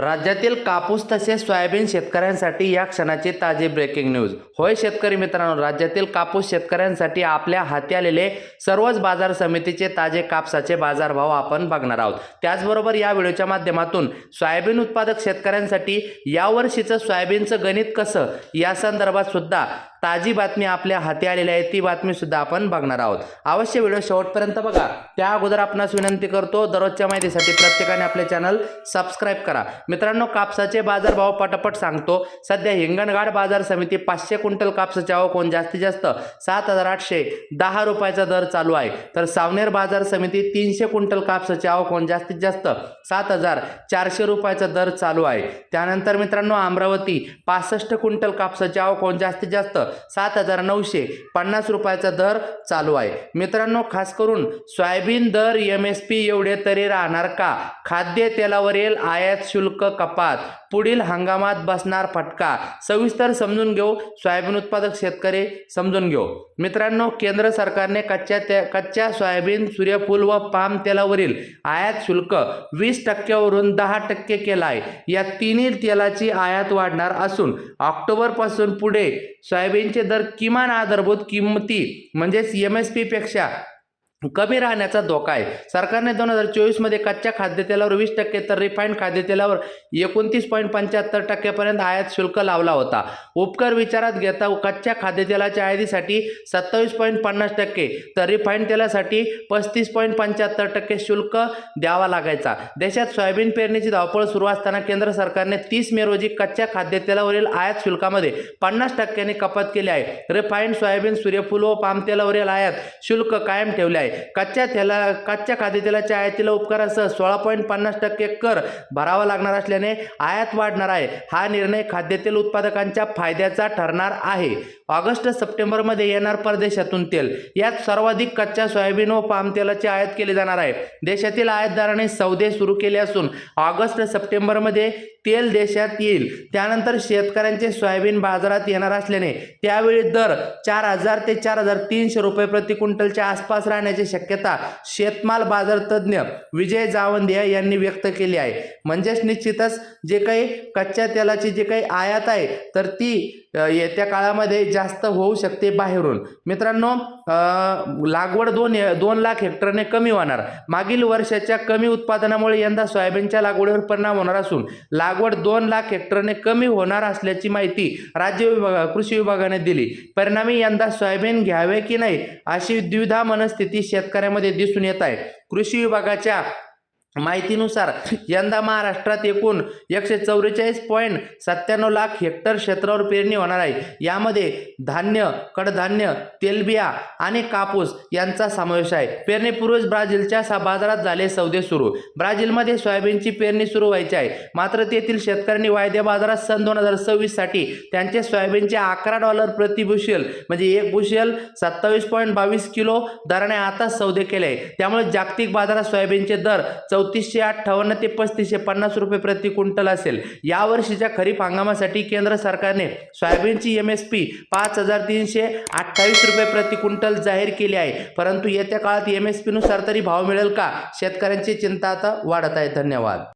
राज्यातील कापूस तसेच सोयाबीन शेतकऱ्यांसाठी या क्षणाची ताजी ब्रेकिंग न्यूज होय शेतकरी मित्रांनो राज्यातील कापूस शेतकऱ्यांसाठी आपल्या हाती आलेले सर्वच बाजार समितीचे ताजे कापसाचे बाजारभाव आपण बघणार आहोत. त्याचबरोबर या व्हिडिओच्या माध्यमातून सोयाबीन उत्पादक शेतकऱ्यांसाठी यावर्षीचं सोयाबीनचं गणित कसं या संदर्भात सुद्धा ताजी बातमी आपल्या हाती आलेली आहे ती बातमी सुद्धा आपण बघणार आहोत. अवश्य व्हिडिओ शेवटपर्यंत बघा. त्या अगोदर आपणास विनंती करतो दररोजच्या माहितीसाठी प्रत्येकाने आपले चॅनल सबस्क्राईब करा. मित्रांनो कापसाचे बाजारभाव पटापट सांगतो. सध्या हिंगणघाट बाजार समिती पाचशे क्विंटल कापसाचे आवक जास्तीत जास्त सात हजार आठशे दहा रुपयाचा दर चालू आहे. तर सावनेर बाजार समिती तीनशे क्विंटल कापसाचे आवक जास्तीत जास्त सात हजार चारशे रुपयाचा दर चालू आहे. त्यानंतर मित्रांनो अमरावती पासष्ट क्विंटल कापसाचे आवक जास्तीत जास्त सात हजार नऊशे पन्नास रुपयाचा दर चालू आहे. मित्रांनो खास करून सोयाबीन दर एम एस पी एवढे तरी राहणार का? खाद्य तेलावरील आयात शुल्क कपात. पुढील हंगामात बसणार फटका. सविस्तर समजून घेऊ. सोयाबीन उत्पादक शेतकरी समजून घेऊ. मित्रांनो केंद्र सरकारने कच्च्या ते कच्च्या सोयाबीन सूर्यफूल व पाम तेलावरील आयात शुल्क वीस टक्क्यावरून दहा टक्के केला आहे या तिन्ही तेलाची आयात वाढणार असून ऑक्टोबरपासून पुढे सोयाबीनचे दर किमान आधारभूत किंमती म्हणजेच एम एस पीपेक्षा कमी राहण्याचा धोका आहे. सरकारने दोन हजार चोवीसमध्ये कच्च्या खाद्यतेलावर वीस टक्के तर रिफाईंड खाद्यतेलावर एकोणतीस पॉईंट पंच्याहत्तर टक्केपर्यंत आयात शुल्क लावला होता. उपकर विचारात घेता कच्च्या खाद्यतेलाच्या आयातीसाठी सत्तावीस पॉईंट पन्नास टक्के तर रिफाईंड तेलासाठी पस्तीस पॉईंट पंच्याहत्तर टक्के शुल्क द्यावा लागायचा. देशात सोयाबीन पेरणीची धावपळ सुरू असताना केंद्र सरकारने तीस मे रोजी कच्च्या खाद्यतेलावरील आयात शुल्कामध्ये पन्नास टक्क्यांनी कपात केली आहे. रिफाईंड सोयाबीन सूर्यफूल व पामतेलावरील आयात शुल्क कायम ठेवले आहे. कच्च्या तेला कच्च्या खाद्यतेलाच्या आयातीला उपकारासह सोळा पॉईंट पन्नास टक्के कर भरावा लागणार असल्याने आयात वाढणार आहे. हा निर्णय खाद्यतेल उत्पादकांच्या फायद्याचा ठरणार आहे. ऑगस्ट सप्टेंबरमध्ये येणार परदेशातून तेल. यात सर्वाधिक कच्च्या सोयाबीन व पाम तेलाची आयात केली जाणार आहे. देशातील आयातदाराने सौदे सुरू केले असून ऑगस्ट सप्टेंबरमध्ये तेल देशात येईल. त्यानंतर शेतकऱ्यांचे सोयाबीन बाजारात येणार असल्याने त्यावेळी दर चार हजार ते चार हजार तीनशे रुपये प्रति क्विंटलच्या आसपास राहण्याची शक्यता शेतमाल बाजार तज्ज्ञ विजय जावंदिया यांनी व्यक्त केली आहे. म्हणजेच निश्चितच जे काही कच्च्या तेलाची जे काही आयात आहे तर ती येत्या काळामध्ये जास्त होऊ शकते बाहेरून. मित्रांनो लागवड दोन दोन लाख हेक्टरने कमी होणार. मागील वर्षाच्या कमी उत्पादनामुळे यंदा सोयाबीनच्या लागवडीवर परिणाम होणार असून लागवड दोन लाख हेक्टरने कमी होणार असल्याची माहिती राज्य विभाग कृषी विभागाने दिली. परिणामी यंदा सोयाबीन घ्यावे की नाही अशी द्विधा मनस्थिती शेतकऱ्यामध्ये दिसून येत आहे. कृषी विभागाच्या माहितीनुसार यंदा महाराष्ट्रात एकूण एकशे चौवेचाळीस पॉईंट सत्त्याण्णव लाख हेक्टर क्षेत्रावर पेरणी होणार आहे. यामध्ये धान्य कडधान्य तेलबिया आणि कापूस यांचा समावेश आहे. पेरणीपूर्वीच ब्राझीलच्या सा बाजारात झाले सौदे सुरू. ब्राझीलमध्ये सोयाबीनची पेरणी सुरू व्हायची आहे. मात्र तेथील शेतकऱ्यांनी वायद्या बाजारात सन दोन हजार सव्वीससाठी त्यांचे सोयाबीनचे अकरा डॉलर प्रति बुशेल म्हणजे एक बुशेल सत्तावीस पॉईंट बावीस किलो दराने आता सौदे केले. आहे त्यामुळे जागतिक बाजारात सोयाबीनचे दर चौ चौतीसशे अठ्ठावन्न ते पस्तीसशे पन्नास रुपये प्रति क्विंटल असेल. यावर्षीच्या खरीप हंगामासाठी केंद्र सरकारने सोयाबीनची एम एस पी पाच हजार तीनशे अठ्ठावीस रुपये प्रति क्विंटल जाहीर केली आहे. परंतु येत्या काळात एम एस पीनुसार तरी भाव मिळेल का? शेतकऱ्यांची चिंता आता वाढत आहे. धन्यवाद.